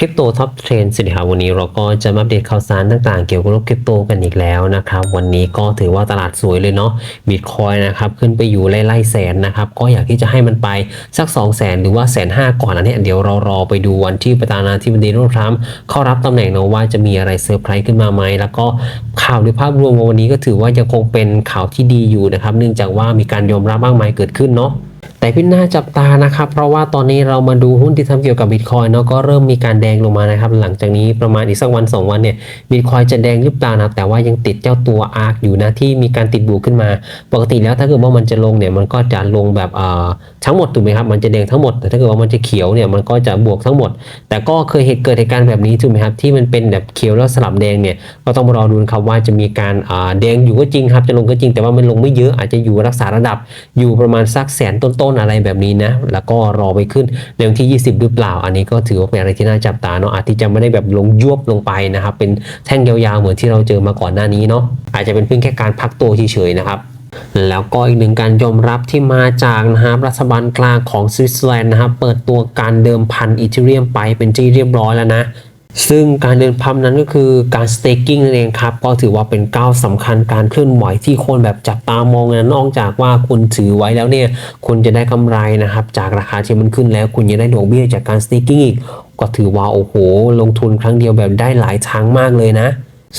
คริปโตท็อปเทรนสวัสดีครับวันนี้เราก็จะมาอัปเดตข่าวสารต่างๆ เกี่ยวกับโลกคริปโตกันอีกแล้วนะครับ วันนี้ก็ถือว่าตลาดสวยเลยเนาะบิตคอยนะครับขึ้นไปอยู่ไล่ๆแสนนะครับก็อยากที่จะให้มันไปสัก 2 0 0แสนหรือว่าแสนห้าก่อนอันนี้เดี๋ยวเรารอไปดูวันที่ประธานาธิบดีโดนัลด์ทรัมป์เข้ารับตำแหน่งเนาะว่าจะมีอะไรเซอร์ไพรส์ขึ้นมาไหมแล้วก็ข่าวในภาพรวมวันนี้ก็ถือว่ายังคงเป็นข่าวที่ดีอยู่นะครับเนื่องจากว่ามีการยอมรับมากมายเกิดขึ้นเนาะ แต่ที่น่าจับตานะครับ เพราะว่าตอนนี้เรามาดูหุ้นที่ทำเกี่ยวกับบิตคอยเนาะก็เริ่มมีการแดงลงมานะครับ หลังจากนี้ประมาณอีกสักวัน 2 วันเนี่ยบิตคอยจะแดงหรือเปล่านะครับแต่ว่ายังติดเจ้าตัวอาร์คอยู่นะที่มีการติดบวกขึ้นมา ปกติแล้วถ้าเกิดว่ามันจะลงเนี่ยมันก็จะลงแบบเอ่อทั้งหมดถูกไหมครับมันจะแดงทั้งหมดแต่ถ้าเกิดว่ามันจะเขียวเนี่ยมันก็จะบวกทั้งหมด แต่ก็เคยเหตุเกิดเหตุการณ์แบบนี้ถูกไหมครับที่มันเป็นแบบเขียวแล้วสลับแดงเนี่ยก็ต้องรอดูครับว่าจะมีการอ่าแดงอยู่ก็จริงครับจะลงก็จริง แต่ว่ามันลงไม่เยอะอาจจะอยู่รักษาระดับอยู่ประมาณสักแสนต้นๆอะไรแบบนี้นะ แล้วก็รอไปขึ้นในวันที่ 20 หรือเปล่า อันนี้ก็ถือว่าเป็นอะไรที่น่าจับตาเนาะอาจจะไม่ได้แบบลงยวบลงไปนะครับ เป็นแท่งยาวๆเหมือนที่เราเจอมาก่อนหน้านี้เนาะอาจจะเป็นเพียงแค่การพักตัวเฉยๆนะครับแล้วก็อีกหนึ่งการยอมรับที่มาจากนะครับรัฐบาลกลางของสวิตเซอร์แลนด์นะครับเปิดตัวการเดิมพันอีเทเรียมไปเป็นที่เรียบร้อยแล้วนะ ซึ่งการเดินพัมนั้นก็คือการสเต็กกิ้งนั่นเองครับ ก็ถือว่าเป็นก้าวสำคัญการเคลื่อนไหวที่คนแบบจับตามองนะนอกจากว่าคุณถือไว้แล้วเนี่ย คุณจะได้กำไรนะครับ จากราคาที่มันขึ้นแล้ว คุณยังได้ดอกเบี้ยจากการสเต็กกิ้งอีก ก็ถือว่าโอ้โห ลงทุนครั้งเดียวแบบได้หลายทางมากเลยนะ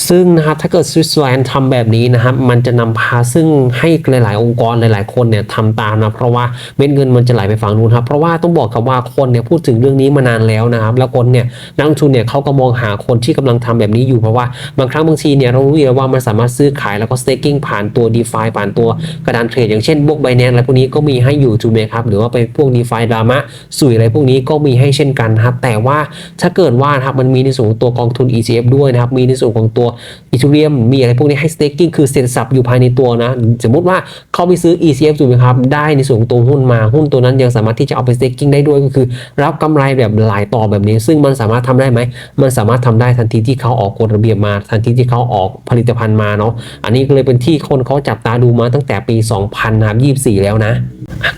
ซึ่งนะครับถ้าเกิดสวิตเซอร์แลนด์ทำแบบนี้นะครับมันจะนำพาซึ่งให้หลาย ๆ องค์กรหลาย ๆ คนเนี่ยทำตามนะเพราะว่าเม็ดเงินมันจะไหลไปฝั่งนู้นครับเพราะว่าต้องบอกครับว่าคนเนี่ยพูดถึงเรื่องนี้มานานแล้วนะครับแล้วคนเนี่ยนักลงทุนเนี่ยเขาก็มองหาคนที่กำลังทำแบบนี้อยู่เพราะว่าบางครั้งบางทีเนี่ยเรารู้อยู่แล้วว่ามันสามารถซื้อขายแล้วก็ staking ผ่านตัว DeFi ผ่านตัวกระดานเทรดอย่างเช่นพวก Binance อะไรพวกนี้ก็มีให้อยู่ถูกไหมครับหรือว่าไปพวก DeFi ดรามะสุยอะไรพวกนี้ก็มีให้เช่นกันนะครับแต่ว่าถ้าเกิดว่านะครับมันมีในส่วนของตัวกองทุน ETF ด้วยนะครับมีในส่วนของตวอีทูเรียมมีอะไรพวกนี้ให้ staking คือเซ็นสับอยู่ภายในตัวนะ สมมติว่าเขาไปซื้อ ECF ถูกไหมครับ ได้ในส่วนของตัวหุ้นมาหุ้นตัวนั้นยังสามารถที่จะเอาไป staking ได้ด้วยก็คือ รับกำไรแบบหลายต่อแบบนี้ ซึ่งมันสามารถทำได้ไหม มันสามารถทำได้ทันทีที่เขาออกกฎระเบียบมา ทันทีที่เขาออกผลิตภัณฑ์มาเนาะอันนี้ก็เลยเป็นที่คนเขาจับตาดูมาตั้งแต่ปี 2024 แล้วนะ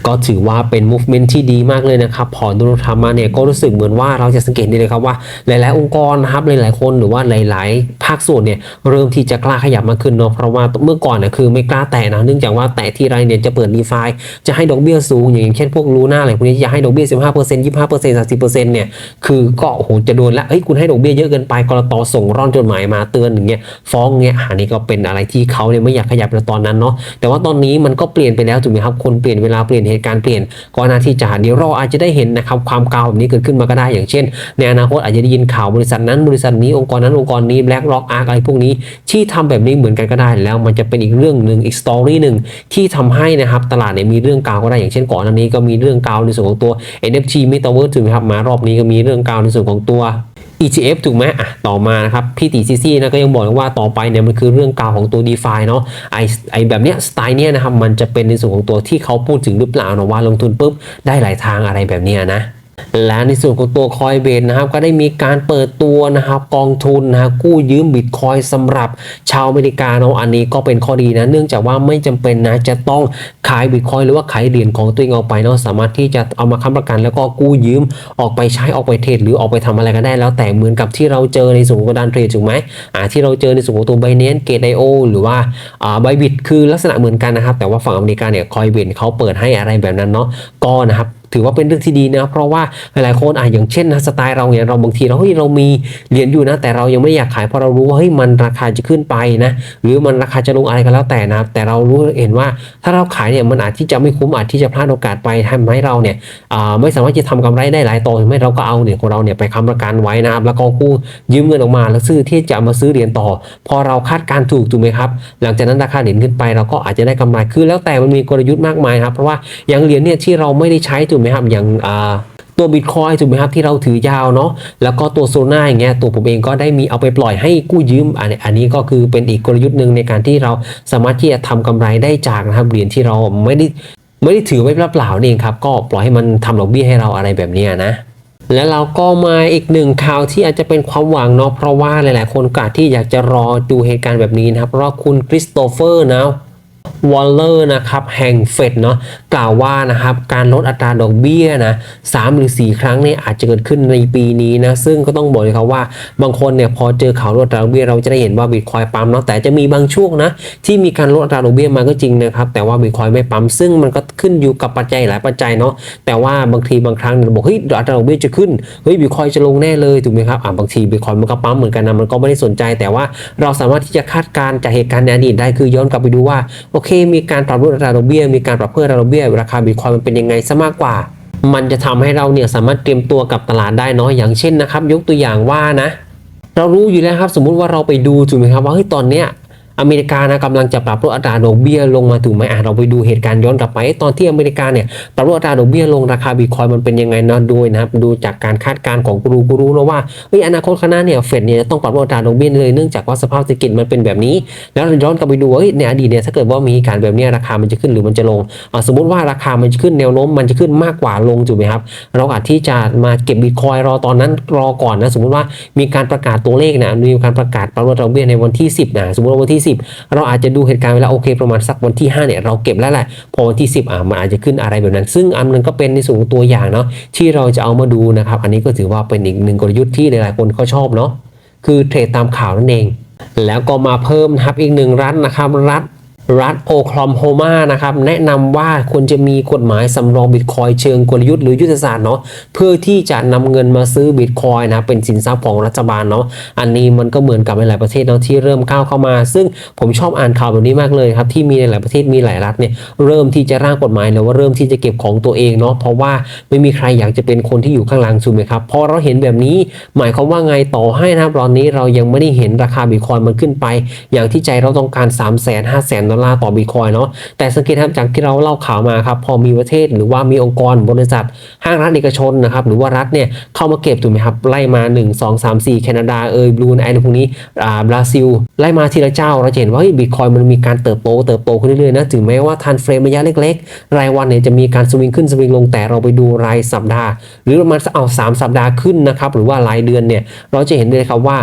ก็ถือว่าเป็น movement ที่ดีมากเลยนะครับ พอดนัลด์ทรัมป์มาเนี่ยก็รู้สึกเหมือนว่าเราจะสังเกตได้เลยครับว่าหลาย ๆ องค์กรนะครับหลาย ๆ คนหรือว่าหลาย ๆ ภาคส่วนเนี่ยเริ่มที่จะกล้าขยับมากขึ้นเนาะเพราะว่าเมื่อก่อนเนี่ยคือไม่กล้าแตะนะเนื่องจากว่าแตะที่ไรเนี่ยจะเปิดดีฟาจะให้ดอกเบี้ยสูง อย่างเช่นพวกลูน่าอะไรพวกนี้จะให้ดอกเบี้ย15% 25% 30%เนี่ยคือก็โหจะโดนละเฮ้ยคุณให้ดอกเบี้ยเยอะเกินไปกรตส่งร่อนจดหมายมาเตือนอย่างเงี้ยฟ้องเงี้ยอันนี้ก็เป็นอะไรที่เขาเนี่ยไม่อยากขยับในตอนนั้นเนาะแต่ว่าตอนนี้มันก็เปลี่ยนไปแล้วถูกไหมครับคนเปลี่ยนเวลาเปลี่ยนเหตุการณ์เปลี่ยนก็น่าที่จะเดี๋ยวเราอาจจะได้เห็นนะครับความกาวแบบนี้เกิดขึ้นมาก็ได้อย่างเช่น ในอนาคตอาจจะได้ยินข่าวบริษัทนั้นบริษัทนี้องค์กรนั้นองค์กรนี้ BlackRock Ark ออะไรพวกนี้ที่ทำแบบนี้เหมือนกันก็ได้แล้ว มันจะเป็นอีกเรื่องหนึ่งอีกสตอรี่หนึ่งที่ทำให้นะครับตลาดเนี่ยมีเรื่องกาวก็ได้อย่างเช่นก่อนอันนี้ก็มีเรื่องกาวในส่วนของตัว NFT Metaverse ถูกไหมครับมารอบนี้ก็มีเรื่องกาวในส่วนของตัว ETF ถูกไหมอะต่อมานะครับพี่ตีซีซีนะก็ยังบอกว่าต่อไปเนี่ยมันคือเรื่องกาวของตัว d e f i เนาะไอไอแบบเนี้ยสไตล์เนี้ยนะครับมันจะเป็นในส่วนของตัวที่เขาพูดถึงหรือเปล่านะว่าลงทุนปุ๊บได้หลายทางอะไรแบบเนี้ยนะ และในส่วนของตัวคอยเบนนะครับก็ได้มีการเปิดตัวนะครับกองทุนนะกู้ยืมบิตคอยสำหรับชาวอเมริกาเนาะอันนี้ก็เป็นข้อดีนะเนื่องจากว่าไม่จำเป็นนะจะต้องขายบิตคอยหรือว่าขายเหรียญของตัวเองออกไปเนาะสามารถที่จะเอามาค้ำประกัน แล้วก็กู้ยืมออกไปใช้ออกไปเทรดหรือออกไปทำอะไรก็ได้แล้วแต่เหมือนกับที่เราเจอในส่วนของการเทรดถูกไหมอ่าที่เราเจอในส่วนของตัว Binance Gate.io หรือว่าอ่า Bybit คือลักษณะเหมือนกันนะครับแต่ว่าฝั่งอเมริกาเนี่ยคอยเบนเขาเปิดให้อะไรแบบนั้นเนาะก็นะครับ ถือว่าเป็นเรื่องที่ดีนะ เพราะว่าหลายๆคนอะอย่างเช่นนะสไตล์เราเนี่ยเราบางทีเราเฮ้ยเรามีเหรียญอยู่นะ แต่เรายังไม่อยากขายเพราะเรารู้ว่าเฮ้ยมันราคาจะขึ้นไปนะหรือมันราคาจะลงอะไรก็แล้วแต่นะแต่เรารู้เห็นว่าถ้าเราขายเนี่ยมันอาจที่จะไม่คุ้มอาจที่จะพลาดโอกาสไปทำให้เราเนี่ยไม่สามารถจะทำกำไรได้หลายต่อทำให้เราก็เอาเหรียญของเราเนี่ยไปค้ำประกันไว้นะครับแล้วก็กู้ยืมเงินออกมาแล้วซื้อที่จะมาซื้อเหรียญต่อ พอเราคาดการณ์ถูกถูกไหมครับ หลังจากนั้นราคาเหรียญขึ้นไปเราก็อาจจะได้กำไรคือแล้วแต่มันมีกลยุทธ์มากมายครับเพราะว่าอย่างเหรียญเนี่ยที่เราไม่ได้ใช้ถูกไหมครับอย่างตัวบิตคอยถูกไหมครับที่เราถือยาวเนาะแล้วก็ตัวโซน่าอย่างเงี้ยตัวผมเองก็ได้มีเอาไปปล่อยให้กู้ยืมอันนี้อันนี้ก็คือเป็นอีกกลยุทธ์หนึ่งในการที่เราสามารถที่จะทำกำไรได้จากนะครับเหรียญที่เราไม่ได้ไม่ได้ถือไว้เปล่าๆนี่เองครับก็ปล่อยให้มันทำดอกเบี้ยให้เราอะไรแบบนี้นะแล้วเราก็มาอีกหนึ่งข่าวที่อาจจะเป็นความหวังเนาะเพราะว่าหลายๆ คนกาที่อยากจะรอดูเหตุการณ์แบบนี้นะครับเพราะคุณคริสโตเฟอร์นะ วอลเลอร์นะครับแห่งเฟดเนาะกล่าวว่านะครับการลดอัตราดอกเบี้ยนะสามหรือสี่ครั้งเนี่ยอาจจะเกิดขึ้นในปีนี้นะซึ่งก็ต้องบอกเลยครับว่าบางคนเนี่ยพอเจอข่าวลดอัตราดอกเบี้ยเราจะได้เห็นว่าบิตคอยปั๊มเนาะแต่จะมีบางช่วงนะที่มีการลดอัตราดอกเบี้ยมาก็จริงนะครับแต่ว่าบิตคอยไม่ปั๊มซึ่งมันก็ขึ้นอยู่กับปัจจัยหลายปัจจัยเนาะแต่ว่าบางทีบางครั้งเนี่ยบอกเฮ้ยอัตราดอกเบี้ยจะขึ้นเฮ้ยบิตคอยจะลงแน่เลยถูกไหมครับอ่าบางทีบิตคอยมันก็ปั๊มเหมือนกันนะมันก็ไม่ได้สนใจ แต่ว่าเราสามารถที่จะคาดการณ์จากเหตุการณ์ในอดีตได้คือย้อนกลับไปดูว่าโอเคมีการปรับลดอัตราดอกเบี้ยมีการปรับเพิ่มอัตราดอกเบี้ยราคาบิตคอยมันเป็นยังไงซะมากกว่า มันจะทำให้เราเนี่ยสามารถเตรียมตัวกับตลาดได้เนาะอย่างเช่นนะครับ ยกตัวอย่างว่านะ เรารู้อยู่แล้วครับ สมมุติว่าเราไปดูถูกไหมครับว่าเฮ้ยตอนเนี้ย อเมริกานะกำลังจะปรับลดอัตราดอกเบี้ยลงมาถูกไหมอะเราไปดูเหตุการณ์ย้อนกลับไป ตอนที่อเมริกาเนี่ยปรับลดอัตราดอกเบี้ยลงราคาบิตคอยมันเป็นยังไงนะด้วยนะครับดูจากการคาดการณ์ของกูรูกูรูนะว่าเฮ้ยอนาคตข้างหน้าเนี่ยเฟดเนี่ยต้องปรับลดอัตราดอกเบี้ยเลยเนื่องจากว่าสภาพเศรษฐกิจมันเป็นแบบนี้ แล้วย้อนกลับไปดูเฮ้ยในอดีตเนี่ยถ้าเกิดว่ามีการแบบนี้ราคามันจะขึ้นหรือมันจะลงอะสมมติว่าราคามันจะขึ้นแนวโน้มมันจะขึ้นมากกว่าลงถูกไหมครับเราอาจที่จะมาเก็บบิตคอยรอตอนนั้นรอก่อนนะสมมติว่ามีการประกาศตัวเลขนะมีการประกาศปรับลดดอกเบี้ยในวันที่ 10นะสมมติว่าวันที่10 เราอาจจะดูเหตุการณ์เวลาโอเค ประมาณสักวันที่5เนี่ยเราเก็บแล้วแหละพอวันที่ 10อะมันอาจจะขึ้นอะไรแบบนั้น ซึ่งอันนั้นก็เป็นในส่วนของตัวอย่างเนาะที่เราจะเอามาดูนะครับ อันนี้ก็ถือว่าเป็นอีกหนึ่งกลยุทธ์ที่หลายๆคนเขาชอบเนาะคือเทรดตามข่าวนั่นเอง แล้วก็มาเพิ่มนะครับอีกหนึ่งรัฐนะครับรัฐ รัฐโอคลาโฮมานะครับแนะนำว่าควรจะมีกฎหมายสำรองบิตคอยเชิงกลยุทธ์หรือยุทธศาสตร์เนาะเพื่อที่จะนำเงินมาซื้อบิตคอยนะเป็นสินทรัพย์ของรัฐบาลเนาะอันนี้มันก็เหมือนกับในหลายประเทศเนาะที่เริ่มก้าวเข้ามา ซึ่งผมชอบอ่านข่าวแบบนี้มากเลยครับที่มีในหลายประเทศมีหลายรัฐเนี่ยเริ่มที่จะร่างกฎหมายแล้วว่าเริ่มที่จะเก็บของตัวเองเนาะเพราะว่าไม่มีใครอยากจะเป็นคนที่อยู่ข้างหลังถูกไหมครับพอเราเห็นแบบนี้ หมายความว่าไงต่อให้นะครับตอนนี้เรายังไม่ได้เห็นราคาบิตคอยมันขึ้นไป อย่างที่ใจเราต้องการ 3 0 0 0 0 0 5 0 0 0 0ดอลลาร์ต่อบิตคอยเนาะแต่สังเกตครับจากที่เราเล่าข่าวมาครับพอมีประเทศหรือว่ามีองค์กรบริษัท ห้างรัฐเอกชนนะครับหรือว่ารัฐเนี่ยเข้ามาเก็บถูกไหมครับไล่มา 1 2 3 4 แคนาดาเอยบลูนไนพวกนี้อ่าบราซิล ไล่มาทีละเจ้าเราจะเห็นว่าบิตคอยมันมีการเติบโตเติบโตขึ้นเรื่อยๆนะถึงแม้ว่าทันเฟรมระยะเล็กๆ รายวันเนี่ยจะมีการสวิงขึ้นสวิงลงแต่เราไปดูรายสัปดาห์ หรือประมาณเอาสามสัปดาห์ขึ้นนะครับหรือว่ารายเดือนเนี่ยเราจะเห็นเลยครับว่า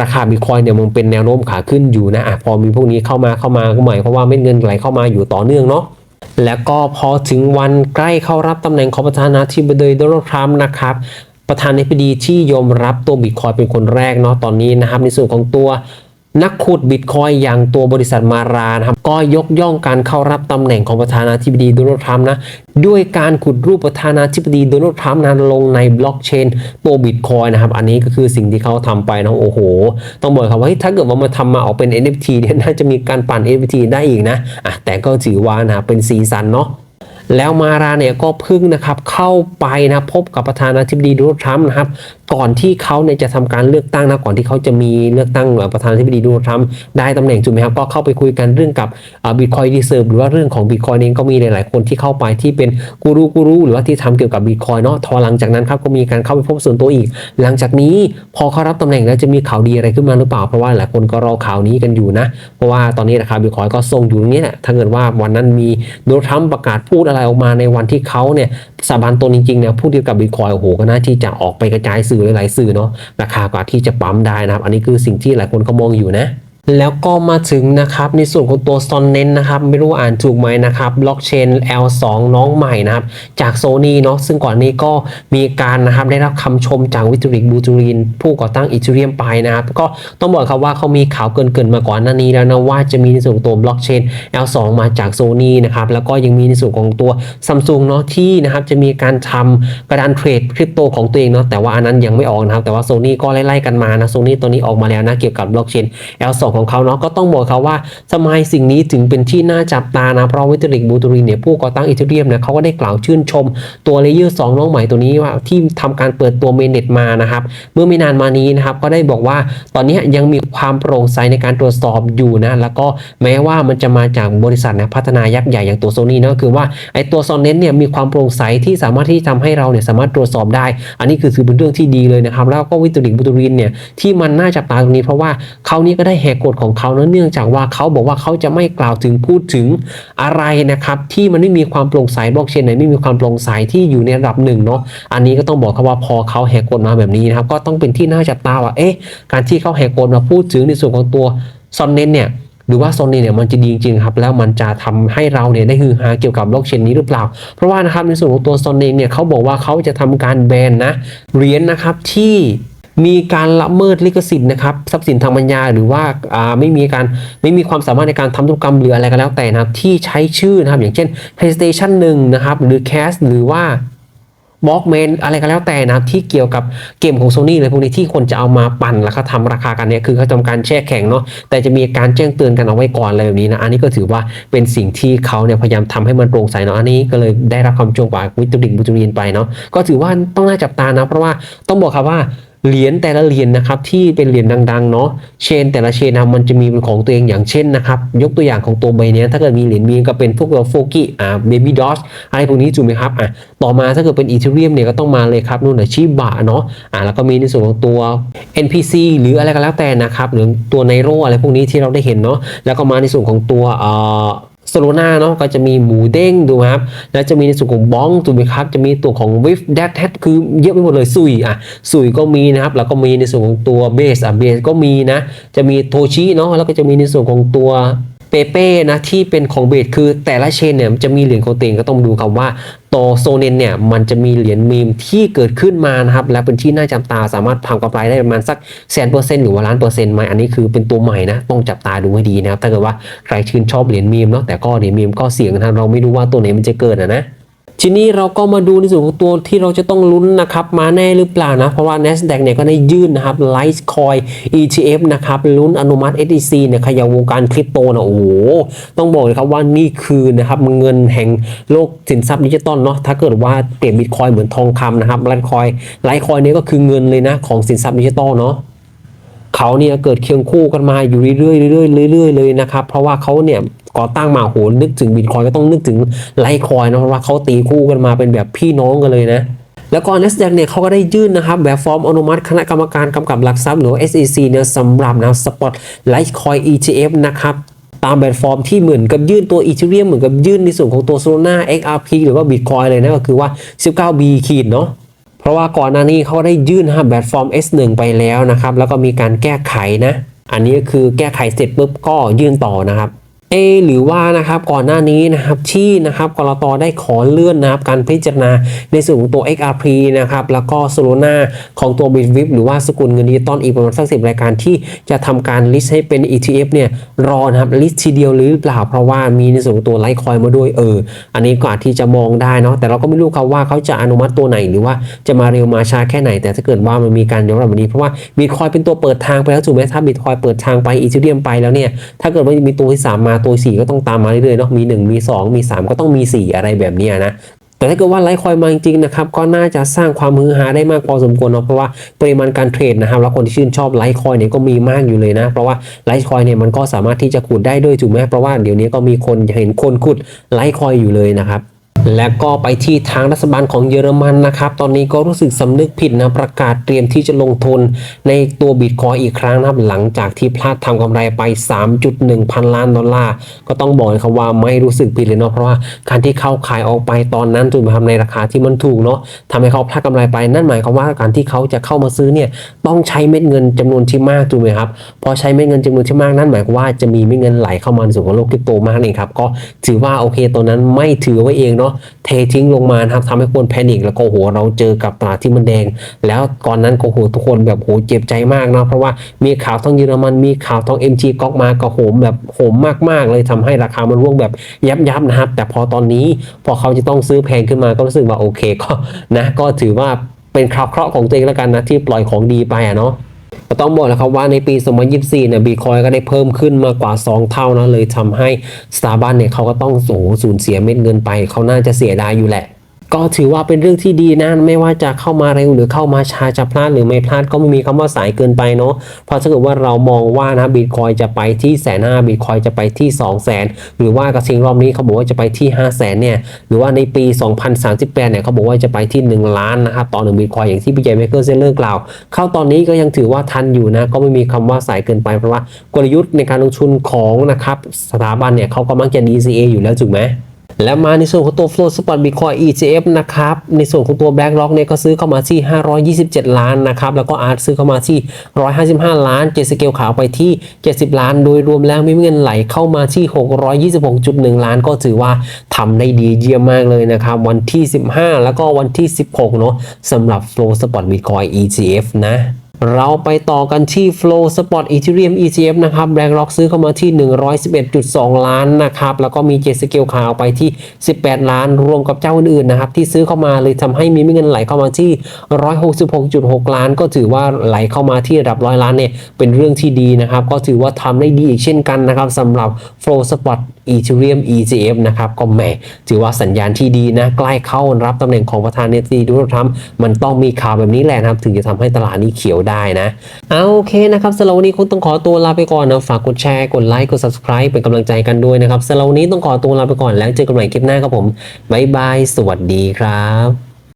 ราคาบิตคอยเนี่ยมันเป็นแนวโน้มขาขึ้นอยู่นะอะพอมีพวกนี้เข้ามาเข้ามาก็หมายความว่าเม็ดเงินไหลเข้ามาอยู่ต่อเนื่องเนาะแล้วก็พอถึงวันใกล้เข้ารับตำแหน่งของประธานาธิบดีโดนัลด์ทรัมป์นะครับประธานาธิบดีที่ยอมรับตัวบิตคอยเป็นคนแรกเนาะตอนนี้นะครับในส่วนของตัว นักขุดบิตคอยอย่างตัวบริษัทมารานะครับก็ยกย่องการเข้ารับตำแหน่งของประธานาธิบดีโดนัลด์ทรัมป์นะด้วยการขุดรูปประธานาธิบดีโดนัลด์ทรัมป์นั้นลงในบล็อกเชนตัวบิตคอยนะครับอันนี้ก็คือสิ่งที่เขาทำไปนะโอ้โห ต้องบอกครับว่าถ้าเกิดว่ามาทำมาออกเป็น NFT เนี่ยน่าจะมีการปั่น NFT ได้อีกนะอะแต่ก็ถือว่านะเป็นสีสันเนาะ แล้วมาราเนี่ยก็พึ่งนะครับเข้าไปนะพบกับประธานาธิบดีโดนัลด์ทรัมป์นะครับก่อนที่เขาเนี่ยจะทำการเลือกตั้งนะก่อนที่เขาจะมีเลือกตั้งประธานาธิบดีโดนัลด์ทรัมป์ได้ตำแหน่งถูกไหมครับก็เข้าไปคุยกันเรื่องกับบิตคอยดีเซิร์ฟหรือว่าเรื่องของบิตคอยเองก็มีหลายๆคนที่เข้าไปที่เป็นกูรูกูรูหรือว่าที่ทำเกี่ยวกับบิตคอยเนาะทอหลังจากนั้นครับก็มีการเข้าไปพบส่วนตัวอีก หลังจากนี้พอเขารับตำแหน่งแล้วจะมีข่าวดีอะไรขึ้นมาหรือเปล่าเพราะว่าหลายคนก็รอข่าวนี้กันอยู่นะเพราะว่าตอนนี้ราคาบิตคอยก็ทรงอยู่ตรงนี้แหละถ้าเกิดว่าวันนั้นมีโดนัลด์ทรัมป์ประกาศพูดอะไรออกมาในวันที่เขาเนี่ยสาบานตนจริงๆเนี่ยพูดเกี่ยวกับบิตคอยโอ้โหก็น่าที่จะออกไปกระจายสื่อหลายๆสื่อเนาะราคาก็ที่จะปั๊มได้นะครับ อันนี้คือสิ่งที่หลายคนเขามองอยู่นะ แล้วก็มาถึงนะครับในส่วนของตัวซอนเน้นนะครับไม่รู้อ่านถูกไหมนะครับบล็อกเชน L2 น้องใหม่นะครับจากโซนี่เนาะซึ่งก่อนนี้ก็มีการนะครับได้รับคำชมจากวิตริกบูตูริน ผู้ก่อตั้งอีเทเรียมไปนะครับก็ต้องบอกครับว่าเขามีข่าวเกินๆมาก่อนหน้านี้แล้วนะว่าจะมีในส่วนของตัวบล็อกเชน L2 มาจากโซนี่นะครับแล้วก็ยังมีในส่วนของตัวซัมซุงเนาะที่นะครับจะมีการทำกระดานเทรดคริปโตของตัวเองเนาะแต่ว่าอันนั้นยังไม่ออกนะครับแต่ว่าโซนี่ก็ไล่ๆกันมานะโซนี่ตัวนี้ออกมาแล้วนะเกี่ยวกับบล็อกเชน L2 ของเขาเนาะก็ต้องบอกเขาว่าทำไมสิ่งนี้ถึงเป็นที่น่าจับตานะเพราะวิตริกบูตูรินเนี่ยผู้ก่อตั้งอีเทเรียมเนี่ยเขาก็ได้กล่าวชื่นชมตัวเลเยอร์2น้องใหม่ตัวนี้ว่าที่ทำการเปิดตัวเมนเน็ตมานะครับเมื่อไม่นานมานี้นะครับก็ได้บอกว่าตอนนี้ยังมีความโปร่งใสในการตรวจสอบอยู่นะแล้วก็แม้ว่ามันจะมาจากบริษัทนะพัฒนายักษ์ใหญ่อย่างตัวโซนี่เนาะคือว่าไอตัวซอนเน้นเนี่ยมีความโปร่งใสที่สามารถที่ทำให้เราเนี่ยสามารถตรวจสอบได้ อันนี้คือถือเป็นเรื่องที่ดีเลยนะครับแล้วก็วิตริกบูตูรินเนี่ยที่มันน่าจับตาตรงนี้เพราะว่าเขานี่ก็ได้แหกกฎของเขาเนอะเนื่องจากว่าเขาบอกว่าเขาจะไม่กล่าวถึงพูดถึงอะไรนะครับที่มันไม่มีความโปร่งใสบล็อกเชนไหนไม่มีความโปร่งใสที่อยู่ในระดับหนึ่งเนาะอันนี้ก็ต้องบอกครับว่าพอเขาแหกกฎมาแบบนี้นะครับก็ต้องเป็นที่น่าจับตาว่าเอ๊ะการที่เขาแหกกฎมาพูดถึงในส่วนของตัวซอนเน้นเนี่ยหรือว่าโซนนี้เนี่ยมันจะดีจริงๆครับแล้วมันจะทำให้เราเนี่ยได้ฮือฮาเกี่ยวกับบล็อกเชนนี้หรือเปล่า เพราะว่านะครับในส่วนของตัวโซนเองเนี่ยเขาบอกว่าเขาจะทำการแบนนะเหรียญนะครับที่ มีการละเมิดลิขสิทธิ์นะครับทรัพย์สินทางปัญญาหรือว่าไม่มีการไม่มีความสามารถในการทำธุรกรรมหรืออะไรก็แล้วแต่นะครับ ที่ใช้ชื่อนะครับ อย่างเช่น PlayStation 1 นะครับหรือ Cast หรือว่าบล็อกเมนอะไรก็แล้วแต่นะครับที่เกี่ยวกับเกมของ Sony เลยพวกนี้ที่คนจะเอามาปั่นแล้วก็ทำราคากันเนี่ยคือเขาทำการแช่แข็งเนาะแต่จะมีการแจ้งเตือนกันเอาไว้ก่อนอะไรแบบนี้นะอันนี้ก็ถือว่าเป็นสิ่งที่เขาเนี่ยพยายามทำให้มันโปร่งใสเนาะอันนี้ก็เลยได้รับความชมกว่าวิตามินบูตูรินไปเนาะก็ถือว่าต้องน่าจับตานะเพราะว่าต้องบอกครับว่า เหรียญแต่ละเหรียญนะครับที่เป็นเหรียญดังๆเนาะเชนแต่ละเชนนะมันจะมีเป็นของตัวเองอย่างเช่นนะครับยกตัวอย่างของตัวใบนี้ถ้าเกิดมีเหรียญมีก็เป็นพวกโฟกิอ่าเบบี้ดอสอะไรพวกนี้ถูกไหมครับอะต่อมาถ้าเกิดเป็นอีเทเรียมเนี่ยก็ต้องมาเลยครับนู่นน่ะชิบะเนาะอ่าแล้วก็มีในส่วนของตัว NPC หรืออะไรก็แล้วแต่นะครับหรือตัวไนโรอะไรพวกนี้ที่เราได้เห็นเนาะแล้วก็มาในส่วนของตัวเอ่อ โซโลนาเนาะก็จะมีหมูเด้งดูครับ แล้วจะมีในส่วนของบ้องถูกไหมครับ จะมีตัวของวิฟแดดแทคือเยอะไปหมดเลยสุยอะสุยก็มีนะครับ แล้วก็มีในส่วนของตัวเบสอะเบสก็มีนะ จะมีโทชิเนาะแล้วก็จะมีในส่วนของตัว เปเป้นะที่เป็นของเบสคือแต่ละเชนเนี่ยจะมีเหรียญของตัวเองก็ต้องดูครับว่าตัวโซเนนเนี่ยมันจะมีเหรียญมีมที่เกิดขึ้นมานะครับและเป็นที่น่าจับตาสามารถทำกำไรได้ประมาณสักแสนเปอร์เซ็นต์หรือว่าล้านเปอร์เซ็นต์ไหมอันนี้คือเป็นตัวใหม่นะต้องจับตาดูให้ดีนะครับถ้าเกิดว่าใครชื่นชอบเหรียญมีมเนาะแต่ก็เหรียญมีมก็เสี่ยงนะเราไม่รู้ว่าตัวไหนมันจะเกิดอะนะ ทีนี้เราก็มาดูในส่วนของตัวที่เราจะต้องลุ้นนะครับ มาแน่หรือเปล่านะ เพราะว่า NASDAQ เนี่ยก็ได้ยื่นนะครับ Litecoin ETF นะครับ ลุ้นอนุมัติ SEC เนี่ยขยายวงการคริปโตนะโอ้โห ต้องบอกเลยครับว่านี่คือนะครับเงินแห่งโลกสินทรัพย์ดิจิตอลเนาะถ้าเกิดว่าเปรียบบิตคอยเหมือนทองคำนะครับไลท์คอยไลท์คอยเนี่ยก็คือเงินเลยนะของสินทรัพย์ดิจิตอลเนาะเขาเนี่ยเกิดเคียงคู่กันมาอยู่เรื่อยๆเรื่อยๆเรื่อยๆเลยนะครับเพราะว่าเขาเนี่ย ก่อตั้งมาโหนึกถึงบิตคอยก็ต้องนึกถึงไลท์คอยนะเพราะว่าเขาตีคู่กันมาเป็นแบบพี่น้องกันเลยนะแล้วก็ NASDAQ เนี่ยเขาก็ได้ยื่นนะครับแบบฟอร์มอนุมัติคณะกรรมการกำกับหลักทรัพย์หรือ SEC เนี่ยสำหรับนะสปอตไลท์คอย ETF นะครับตามแบบฟอร์มที่เหมือนกับยื่นตัว Ethereum เหมือนกับยื่นในส่วนของตัว Solana XRP หรือว่า Bitcoin เลยนะก็คือว่า 19B ขีดเนาะเพราะว่าก่อนหน้านี้เขาได้ยื่นนะบแบบฟอร์ม S1 ไปแล้วนะครับแล้วก็มีการแก้ไขนะ อันนี้ก็คือแก้ไขเสร็จปุ๊บก็ยื่นต่อนะครับ เอหรือว่านะครับก่อนหน้านี้นะครับที่นะครับกรตได้ขอเลื่อนนะครับการพิจารณาในส่วนของตัว XRP นะครับแล้วก็ Solana ของตัว Bitwip หรือว่าสกุลเงินดิจิตอลอีกประมาณสักสิรายการที่จะทำการ list ให้เป็น ETF เนี่ยรอนะครับ list ทีเดียวหรือเปล่าเพราะว่ามีในส่วนของตัวไลท์คอยมาด้วยเออ อันนี้ก็อาจที่จะมองได้เนาะแต่เราก็ไม่รู้ครับว่าเขาจะอนุมัติตัวไหนหรือว่าจะมาเร็วมาช้าแค่ไหน แต่ถ้าเกิดว่ามันมีการยกระดับแบบนี้เพราะว่าบิตคอยเป็นตัวเปิดทางไปแล้วถูกไหมถ้าบิตคอยเปิดทางไปอีเทเรียมไปแล้วเนี่ยถ้าเกิดว่ามีตัวที่3มาตัวที่4ก็ต้องตามมาเรื่อยๆเนาะมี 1 มี 2 มี 3 ก็ต้องมี 4 อะไรแบบนี้นะแต่ถ้าเกิดว่าไลท์คอยมาจริงๆนะครับก็น่าจะสร้างความฮือฮาได้มากพอสมควรเนาะเพราะว่าปริมาณการเทรดนะครับแล้วคนที่ชื่นชอบไลท์คอยเนี่ยก็มีมากอยู่เลยนะ เพราะว่าไลท์คอยเนี่ยมันก็สามารถที่จะขุดได้ด้วยถูกไหมเพราะว่าเดี๋ยวนี้ก็มีคนเห็นคนขุดไลท์คอยอยู่เลยนะครับ และก็ไปที่ทางรัฐบาลของเยอรมันนะครับ ตอนนี้ก็รู้สึกสำนึกผิดนะประกาศเตรียมที่จะลงทุนในตัวบิตคอยอีกครั้งนะครับหลังจากที่พลาดทำกำไรไป 3.1 พันล้านดอลลาร์ก็ต้องบอกเลยครับว่าไม่รู้สึกผิดเลยเนาะเพราะว่าการที่เขาขายออกไปตอนนั้นถูกไหมครับในราคาที่มันถูกเนาะทำให้เขาพลาดกำไรไปนั่นหมายความว่าการที่เขาจะเข้ามาซื้อเนี่ยต้องใช้เม็ดเงินจำนวนที่มากถูกไหมครับพอใช้เม็ดเงินจำนวนที่มากนั่นหมายความว่าจะมีเม็ดเงินไหลเข้ามาในส่โลกคริปโตมากเลยครับก็ถือว่าโอเคตัวนั้นไม่ถือไว้เองเนาะเททิ้งลงมานะครับทำให้คนแพนิคแล้วก็โหเราเจอกับตลาดที่มันแดง แล้วก่อนนั้นก็โหทุกคนแบบโหเจ็บใจมากนะเพราะว่ามีข่าวทั้งเยอรมันมีข่าวทั้ง MG ก๊อกมาก็โหมแบบโหมมากๆ เลยทำให้ราคามันร่วงแบบยับยับนะครับ แต่พอตอนนี้พอเขาจะต้องซื้อแพงขึ้นมาก็รู้สึกว่าโอเคก็นะก็ถือว่าเป็นคราวเคราะห์ของตัวเองแล้วกันนะที่ปล่อยของดีไปอะเนาะ ก็ต้องบอกนะครับว่าในปี 2024 เนี่ยบีคอยก็ได้เพิ่มขึ้นมากกว่า 2 เท่านะเลยทำให้สถาบันเนี่ยเขาก็ต้องสูญเสียเม็ดเงินไป เขาน่าจะเสียดายอยู่แหละ ก็ถือว่าเป็นเรื่องที่ดีนะไม่ว่าจะเข้ามาเร็วหรือเข้ามาช้าจะพลาดหรือไม่พลาดก็ไม่มีคำว่าสายเกินไปเนาะเพราะถ้าเกิดว่าเรามองว่านะบิตคอยจะไปที่แสนห้าบิตคอยจะไปที่ 2 0 0แสนหรือว่ากระทิงรอบนี้เขาบอกว่าจะไปที่ 5 0 0แสนเนี่ยหรือว่าในปี 2038เนี่ยเขาบอกว่าจะไปที่ 1 ล้านนะครับต่อหนึ่งบิตคอยอย่างที่พี่ใหญ่เมเกอร์เซเลอร์กล่าวเข้าตอนนี้ก็ยังถือว่าทันอยู่นะก็ไม่มีคำว่าสายเกินไปเพราะว่ากลยุทธ์ในการลงทุนของนะครับสถาบันเนี่ยเขาก็มักจะ DCA อยู่แล้วถูกไหม และมาในส่วนของตัว Flow Spot Bitcoin ETF นะครับ ในส่วนของตัว BlackRock เนี่ยก็ซื้อเข้ามาที่ 527 ล้านนะครับ แล้วก็อาร์ตซื้อเข้ามาที่ 155 ล้าน เจสเกลขาวไปที่ 70 ล้าน โดยรวมแล้วมีเงินไหลเข้ามาที่ 626.1 ล้าน ก็ถือว่าทำได้ดีเยี่ยมมากเลยนะครับ วันที่ 15 แล้วก็วันที่ 16 เนาะสำหรับ Flow Spot Bitcoin ETF นะ เราไปต่อกันที่ Flow Spot Ethereum ETF นะครับ BlackRock ซื้อเข้ามาที่ 111.2 ล้านนะครับ แล้วก็มีเจสเกลขาวไปที่ 18 ล้าน รวมกับเจ้าอื่นๆนะครับ ที่ซื้อเข้ามาเลยทำให้มีเงินไหลเข้ามาที่ 166.6 ล้าน ก็ถือว่าไหลเข้ามาที่ระดับร้อยล้านเนี่ยเป็นเรื่องที่ดีนะครับ ก็ถือว่าทำได้ดีอีกเช่นกันนะครับสำหรับ Flow Spot Ethereum EGF นะครับก็แหมถือว่าสัญญาณที่ดีนะ ใกล้เข้ารับตำแหน่งของประธานเนตีดูทรัมมันต้องมีข่าวแบบนี้แหละนะครับ ถึงจะทำให้ตลาดนี้เขียวได้นะ เอาโอเคนะครับสำหรับวันนี้คงต้องขอตัวลาไปก่อนนะ ฝากกดแชร์กดไลค์กด subscribe เป็นกำลังใจกันด้วยนะครับสำหรับวันนี้ต้องขอตัวลาไปก่อนแล้วเจอกันใหม่คลิปหน้าครับผมบ๊ายบายสวัสดีครับ